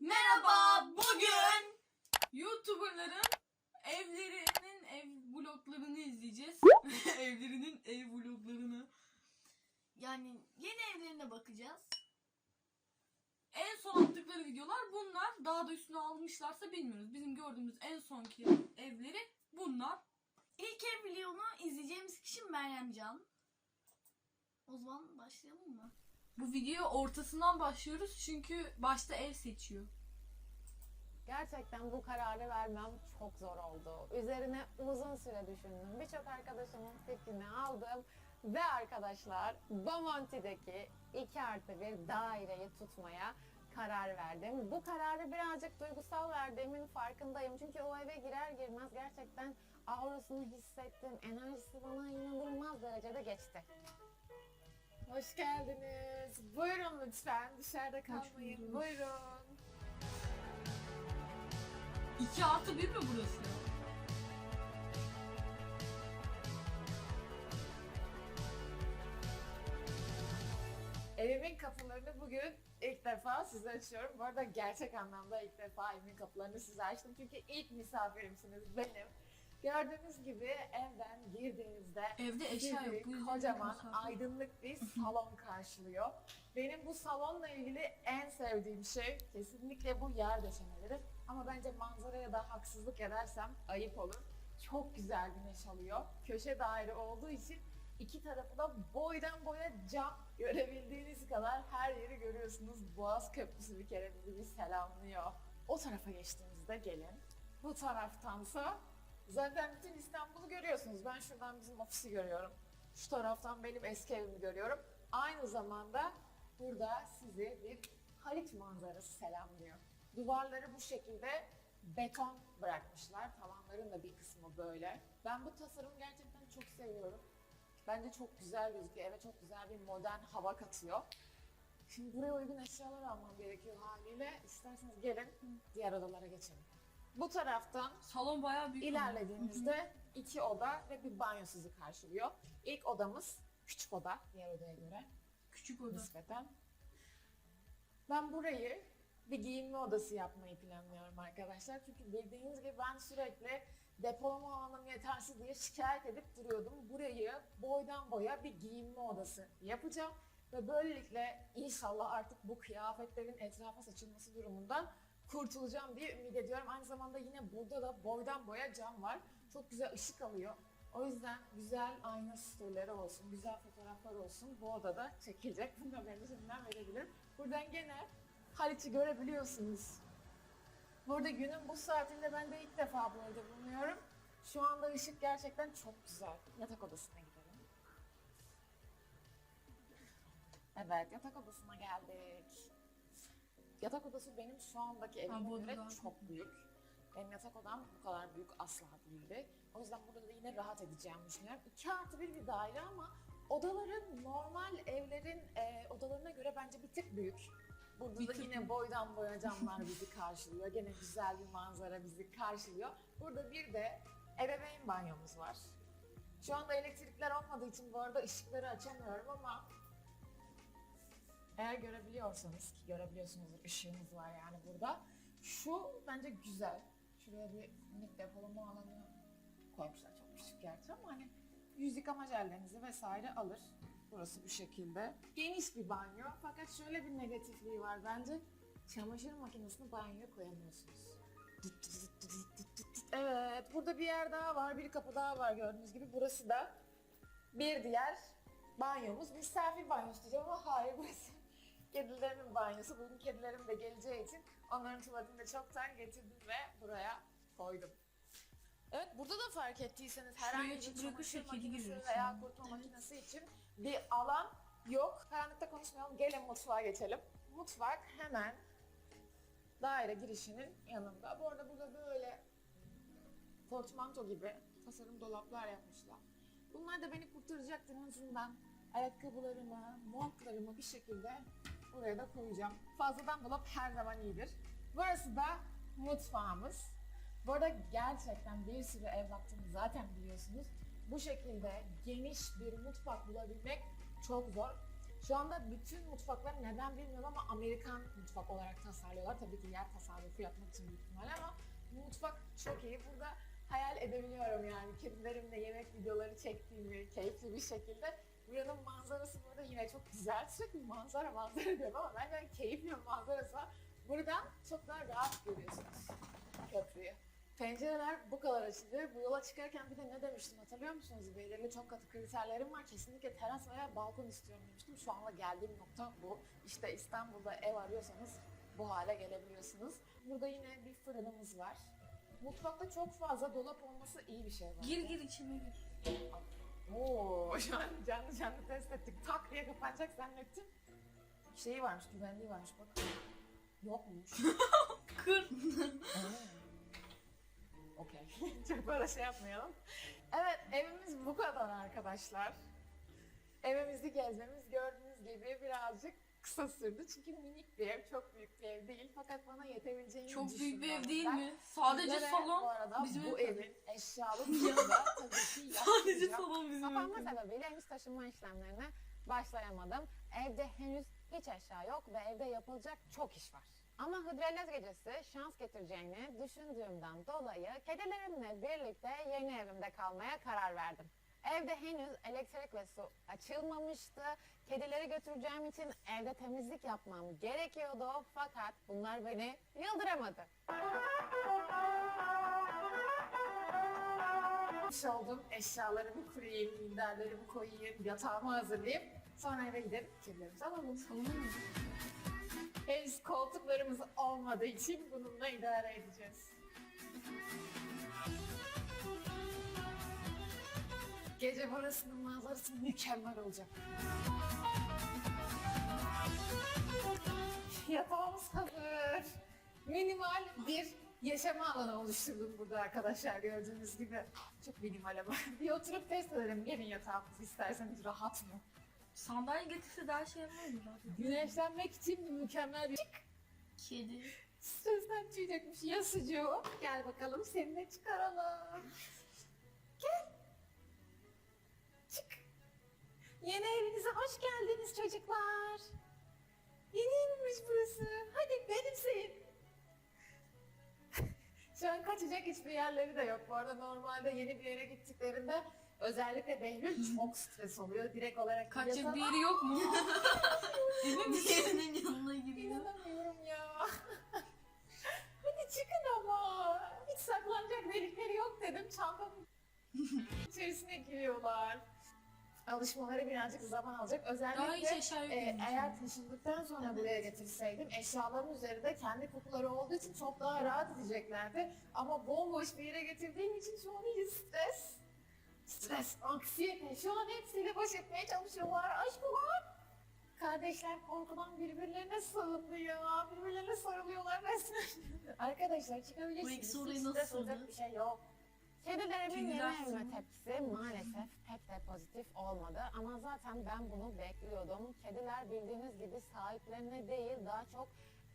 Merhaba, bugün YouTuber'ların evlerinin ev vloglarını izleyeceğiz. evlerinin ev vloglarını. Yani yeni evlerine bakacağız. En son attıkları videolar bunlar. Daha da üstüne almışlarsa bilmiyoruz. Bizim gördüğümüz en sonki evleri bunlar. İlk ev vlogunu izleyeceğimiz kişi Meryem Can. O zaman başlayalım mı? Bu videoya ortasından başlıyoruz çünkü başta ev seçiyor. Gerçekten bu kararı vermem çok zor oldu. Üzerine uzun süre düşündüm. Birçok arkadaşımın fikrini aldım. Ve arkadaşlar Bomonti'deki 2 artı bir daireyi tutmaya karar verdim. Bu kararı birazcık duygusal verdiğimin farkındayım. Çünkü o eve girer girmez gerçekten aurasını hissettim. Enerjisi bana inanılmaz derecede geçti. Hoş geldiniz. Buyurun lütfen. Dışarıda kalmayın. Buyurun. 2 artı 1 mi burası? Evimin kapılarını bugün ilk defa size açıyorum. Bu arada gerçek anlamda ilk defa evimin kapılarını size açtım. Çünkü ilk misafirimsiniz benim. Gördüğünüz gibi evden girdiğinizde Evde eşya yok. Bu kocaman aydınlık bir salon karşılıyor. Benim bu salonla ilgili en sevdiğim şey kesinlikle bu yer döşemeleri. Ama bence manzaraya da haksızlık edersem ayıp olur. Çok güzel güneş alıyor. Köşe daire olduğu için iki tarafı da boydan boya cam. Görebildiğiniz kadar her yeri görüyorsunuz. Boğaz Köprüsü bir kere bizi bir selamlıyor. O tarafa geçtiğimizde gelin. Bu taraftansa zaten bütün İstanbul'u görüyorsunuz. Ben şuradan bizim ofisi görüyorum. Şu taraftan benim eski evimi görüyorum. Aynı zamanda burada sizi bir Haliç manzarası selamlıyor. Duvarları bu şekilde beton bırakmışlar. Tavanların da bir kısmı böyle. Ben bu tasarımı gerçekten çok seviyorum. Bence çok güzel gözüküyor. Eve çok güzel bir modern hava katıyor. Şimdi buraya uygun eşyalar almam gerekiyor haliyle. İsterseniz gelin diğer odalara geçelim. Bu taraftan Salon bayağı büyük. İlerlediğimizde iki oda ve bir banyo sizi karşılıyor. İlk odamız küçük oda diğer odaya göre Küçük oda. nispeten. Ben burayı bir giyinme odası yapmayı planlıyorum arkadaşlar. Çünkü bildiğiniz gibi ben sürekli depolama alanım yetersiz diye şikayet edip duruyordum. Burayı boydan boya bir giyinme odası yapacağım. Ve böylelikle inşallah artık bu kıyafetlerin etrafa saçılması durumundan kurtulacağım diye ümit ediyorum. Aynı zamanda yine burada da boydan boya cam var. Çok güzel ışık alıyor. O yüzden güzel ayna storyleri olsun, güzel fotoğraflar olsun bu odada çekilecek. Bunu da ben şimdiden verebilirim. Buradan gene Haliç'i görebiliyorsunuz. Burada günün bu saatinde ben de ilk defa burada bulunuyorum. Şu anda ışık gerçekten çok güzel. Yatak odasına gidelim. Evet, yatak odasına geldik. Yatak odası benim şu andaki evime göre çok büyük. Benim yatak odam bu kadar büyük asla değildi. O yüzden burada da yine rahat edeceğimi düşünüyorum. 2 artı bir bir daire ama odaların normal evlerin e, odalarına göre bence bir tık büyük. Burada Bir da yine boydan boya camlar bizi karşılıyor. Gene güzel bir manzara bizi karşılıyor. Burada bir de ebeveyn banyomuz var. Şu anda elektrikler olmadığı için bu arada ışıkları açamıyorum ama eğer görebiliyorsanız ki görebiliyorsunuz ışığımız var yani burada. Şu bence güzel. Şuraya bir minik depolama alanı koymuşlar. Çok küçük gerçi ama hani yüz yıkama jellerinizi vesaire alır. Burası bu şekilde. Geniş bir banyo fakat şöyle bir negatifliği var bence. Çamaşır makinesini banyoya koyamıyorsunuz. Evet burada bir yer daha var bir kapı daha var gördüğünüz gibi. Burası da bir diğer banyomuz. Misafir banyosu diyeceğim ama hayır burası kedilerimin banyosu. Bugün kedilerim de geleceği için onların tuvaletini de çoktan getirdim ve buraya koydum. Evet burada da fark ettiyseniz herhangi bir çamaşır makinesi veya kurutma makinesi için bir alan yok. Karanlıkta konuşmayalım. Gelin mutfağa geçelim. Mutfak hemen daire girişinin yanında. Bu arada burada böyle portmanto gibi tasarım dolaplar yapmışlar. Bunlar da beni kurtaracaktır. En azından ayakkabılarımı, montlarımı bir şekilde buraya da koyacağım. Fazladan dolap her zaman iyidir. Burası da mutfağımız. Bu arada gerçekten bir sürü ev baktığını zaten biliyorsunuz. Bu şekilde geniş bir mutfak bulabilmek çok zor. Şu anda bütün mutfaklar neden bilmiyorum ama Amerikan mutfak olarak tasarlıyorlar. Tabii ki yer tasarrufu yapmak için büyük ihtimalle ama mutfak çok iyi. Burada hayal edebiliyorum yani kedilerimle yemek videoları çektiğimi keyifli bir şekilde. Buranın manzarası burada yine çok güzel. Sürekli manzara manzara diyorum ama bence keyifli bir manzarası var. Buradan çok daha rahat görüyorsunuz köprüyü. Pencereler bu kadar açılıyor. Bu yola çıkarken bir de ne demiştim hatırlıyor musunuz? Belirli çok katı kriterlerim var. Kesinlikle teras veya balkon istiyorum demiştim. Şu anda geldiğim nokta bu. İşte İstanbul'da ev arıyorsanız bu hale gelebiliyorsunuz. Burada yine bir fırınımız var. Mutfakta çok fazla dolap olması iyi bir şey var. Gir gir içime gir. Oo, şu an canlı canlı test ettik. Tak diye kapanacak zannettim. Şeyi varmış, güvenliği varmış bak. Yokmuş. Kır. Okey. Çok böyle şey yapmayalım. Evet, evimiz bu kadar arkadaşlar. Evimizi gezmemiz gördüğünüz gibi birazcık kısa sürdü. Çünkü minik bir ev, çok büyük bir ev değil. Fakat bana yetebileceğini Çok büyük bir düşünüyorum ev değil ben. mi? Sadece Sizlere salon. Bu arada bizim bu ev evin eşyalı kısmında tabii ki Sadece yapmayacağım. salon bizim Kapanma sebebiyle henüz taşınma işlemlerine başlayamadım. Evde henüz hiç eşya yok ve evde yapılacak çok iş var. Ama Hıdrellez gecesi şans getireceğini düşündüğümden dolayı kedilerimle birlikte yeni evimde kalmaya karar verdim. Evde henüz elektrik ve su açılmamıştı. Kedileri götüreceğim için evde temizlik yapmam gerekiyordu fakat bunlar beni yıldıramadı. Yapmış oldum. Eşyalarımı kurayım, minderlerimi koyayım, yatağımı hazırlayayım. Sonra eve gidelim, kirlerimizi alalım. Henüz koltuklarımız olmadığı için bununla idare edeceğiz. Gece burasının manzarası mükemmel olacak. Yatağımız hazır. Minimal bir yaşama alanı oluşturdum burada arkadaşlar gördüğünüz gibi. Çok minimal ama. bir oturup test edelim. Gelin yatağımız isterseniz rahat mı? Sandalye getirse daha şey yapar mı? Güneşlenmek için mükemmel bir Kedi. Stresten tüyecekmiş ya sucuğu. Gel bakalım seni de çıkaralım. Gel. Çık. Yeni evinize hoş geldiniz çocuklar. Yeni evimiz burası. Kaçacak hiçbir yerleri de yok. Bu arada normalde yeni bir yere gittiklerinde özellikle Behlül çok stres oluyor. Direkt olarak Kaçacak bir yeri yok mu? Emin misin? Diğerinin yanına giriyor. İnanamıyorum ya. Hadi çıkın ama. Hiç saklanacak delikleri yok dedim. Çantamın içerisine giriyorlar. Alışmaları birazcık zaman alacak. Daha hiç Özellikle eşya yok. e, eğer taşındıktan sonra buraya getirseydim eşyaların üzerinde kendi kokuları olduğu için çok daha rahat edeceklerdi. Ama bomboş bir yere getirdiğim için şu an iyice stres. Stres, anksiyete. Şu an hepsiyle baş etmeye çalışıyorlar. Aşkılar. Kardeşler korkudan birbirlerine ya. Birbirlerine sarılıyorlar resmen. Arkadaşlar çıkabilirsiniz. Bu ikisi orayı Hiç nasıl stres olacak sığdı? bir şey yok. Kedilerimin yeni evime tepkisi maalesef pek de pozitif olmadı. Ama zaten ben bunu bekliyordum. Kediler bildiğiniz gibi sahiplerine değil daha çok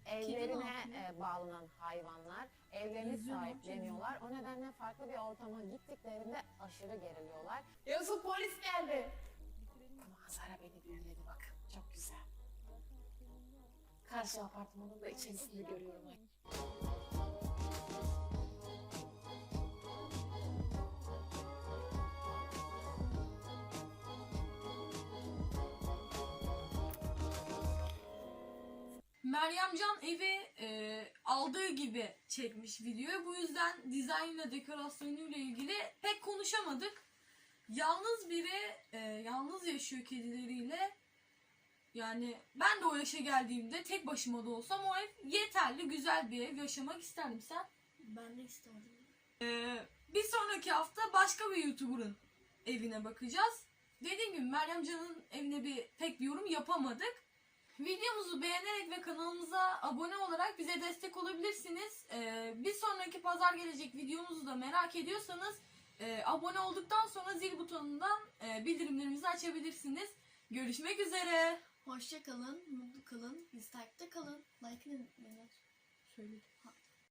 evlerine e, bağlanan hayvanlar. Evlerini sahipleniyorlar. O nedenle farklı bir ortama gittiklerinde aşırı geriliyorlar. Yusuf polis geldi. Manzara beni büyüledi bakın. Çok güzel. Karşı apartmanın da içerisinde görüyorum. Meryemcan evi e, aldığı gibi çekmiş videoyu. Bu yüzden dizaynla dekorasyonuyla ilgili pek konuşamadık. Yalnız biri e, yalnız yaşıyor kedileriyle. Yani ben de o yaşa geldiğimde tek başıma da olsam o ev yeterli güzel bir ev yaşamak isterdim sen. Ben de isterdim. Ee, bir sonraki hafta başka bir YouTuber'ın evine bakacağız. Dediğim gibi Meryem Can'ın evine bir pek bir yorum yapamadık. Videomuzu beğenerek ve kanalımıza abone olarak bize destek olabilirsiniz. Ee, bir sonraki pazar gelecek videomuzu da merak ediyorsanız e, abone olduktan sonra zil butonundan e, bildirimlerimizi açabilirsiniz. Görüşmek üzere. Hoşça kalın, mutlu kalın, biz takipte kalın. Like'ını unutmayın. Şöyle. Ha,